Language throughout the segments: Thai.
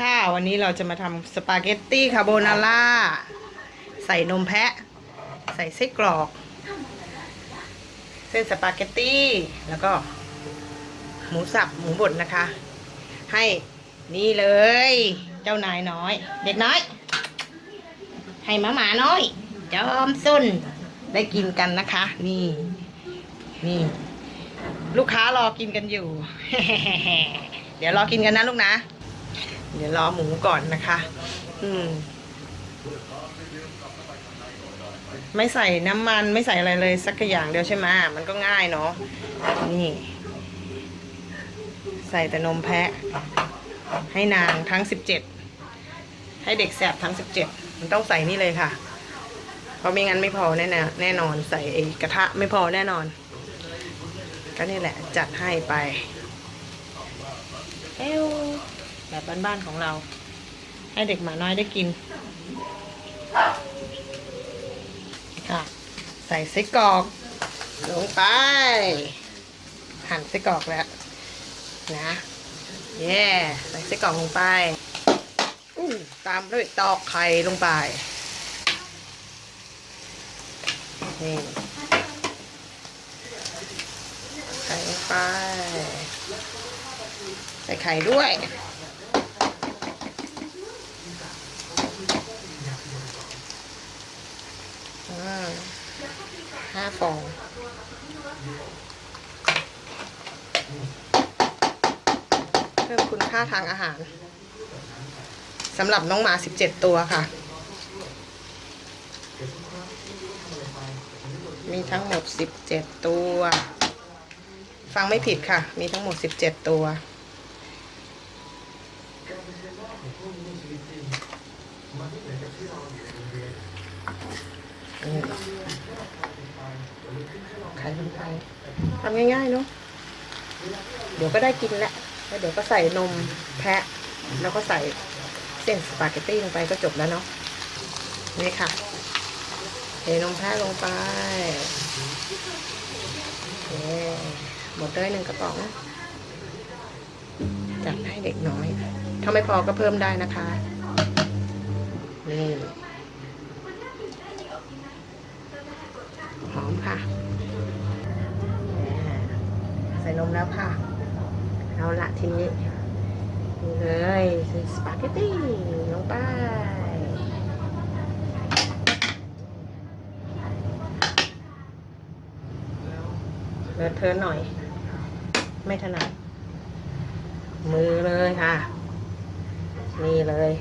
ค่ะ วันนี้เราจะมาทำสปาเกตตี้คาโบนาร่า ใส่นมแพะ ใส่ไส้กรอก เส้นสปาเกตตี้ แล้วก็ หมูสับ หมูบดนะคะ ให้นี่เลย เจ้านายน้อย เด็กน้อย ให้หมาหมาน้อย จอมสุนได้กินกันนะคะ นี่ นี่ ลูกค้ารอกินกันอยู่ เดี๋ยวรอกินกันนะลูกนะ เดี๋ยวรอหมูก่อนนะคะ อืม ไม่ใส่น้ำมันไม่ใส่อะไรเลยสักอย่างเดียวใช่ไหมมันก็ง่ายเนาะนี่ ใส่แต่นมแพะ ให้นางทั้งสิบเจ็ดให้เด็กแสบทั้งสิบเจ็ดมันต้องใส่นี่เลยค่ะ เพราะไม่งั้นไม่พอแน่ๆแน่นอนใส่ไอ้กระทะไม่พอแน่นอน ก็นี่แหละจัดให้ไปเอว แบบบ้านๆของเรา ให้เด็กหมาน้อยได้กิน ค่ะ ใส่ไส้กรอกลงไป หั่นไส้กรอกแล้วนะเย่ใส่ไส้กรอกลงไปอู้ตามด้วยตอกไข่ลงไปนี่ใส่ลงไป ใส่ไข่ด้วย อ่า ห้าฟองเพิ่มคุณค่าทางอาหารสำหรับน้องหมา17ตัวค่ะ มีทั้งหมด17ตัว ฟังไม่ผิดค่ะ มีทั้งหมด17ตัวนี่ไข่ลงไปทำง่ายๆเนาะเดี๋ยวก็ได้กินแล้วแล้วเดี๋ยวก็ใส่นมแพะ แล้วก็ใส่เส้นสปาเกตตี้ลงไปก็จบแล้วเนาะนี่ค่ะเทนมแพะลงไปโอเคหมดเลยหนึ่งกระป๋องจัดให้เด็กน้อยถ้าไม่พอก็เพิ่มได้นะคะ นี่ หอมค่ะ ใส่ นมแล้วค่ะ เอาละทีนี้เลยใส่สปาเกตตี้ลงไปเลอะเทอะหน่อย ไม่ถนัดมือเลยค่ะ นี่เลย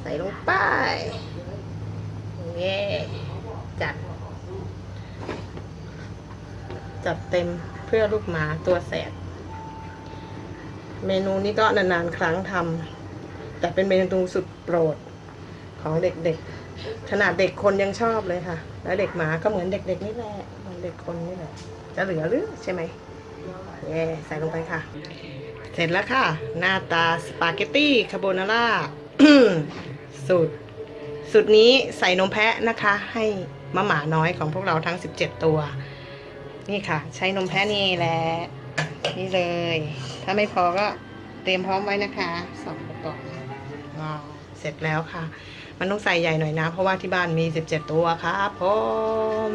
ใส่ลงไปเย่จัด จัดเต็ม เพื่อลูกหมาตัวแสบ เมนูนี้ก็นานๆครั้งทำแต่เป็นเมนูสุดโปรดของเด็กๆ ขนาดเด็กคนยังชอบเลยค่ะ แล้วเด็กหมาก็เหมือนเด็ก ๆ นี่แหละเหมือนเด็กคนนี่แหละจะเหลือหรือใช่ไหมเย่ใส่ลงไปค่ะ เสร็จแล้วค่ะ หน้าตาสปาเกตตี้คาโบนาร่าสูตรสูตรนี้ใส่นมแพะนะคะ ให้มะหมาน้อยของพวกเราทั้ง 17 ตัว นี่ค่ะ ใช้นมแพะนี่แหละนี่เลย ถ้าไม่พอก็เตรียมพร้อมไว้นะคะสองกระป๋องอ่าเสร็จแล้วค่ะ มันต้องใส่ใหญ่หน่อยนะ เพราะว่าที่บ้านมี 17 ตัวครับผม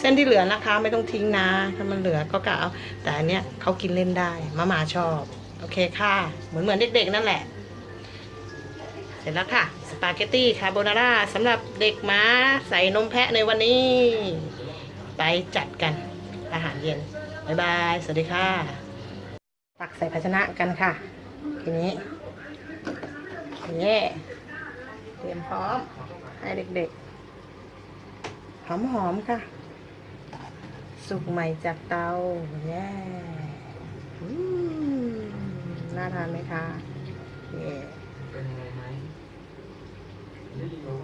เส้นที่เหลือนะคะไม่ต้องทิ้งนะ ถ้ามันเหลือก็กะเอาแต่อันเนี้ยเขากินเล่นได้มาหมาชอบ โอเคค่ะ เหมือนเหมือนเด็กๆนั่นแหละ เสร็จแล้วค่ะ สปาเกตตี้คาโบนาร่าสำหรับเด็กม้าใส่นมแพะในวันนี้ ไปจัดกัน อาหารเย็นบ๊ายบาย สวัสดีค่ะ ตักใส่ภาชนะกันค่ะ ทีนี้นี่เตรียมพร้อม ให้เด็กๆ หอมๆค่ะ สุกใหม่จากเตาแย่อืมน่าทานไหมคะเย่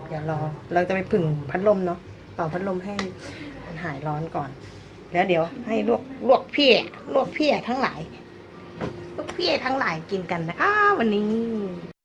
เดี๋ยวรอ เราจะไปผึ่งพัดลมเนาะเป่าพัดลมให้มันหายร้อนก่อน แล้วเดี๋ยวให้ลวกลวกเพี้ยลวกเพี้ยทั้งหลายลวกเพี้ยทั้งหลายกินกันนะคะวันนี้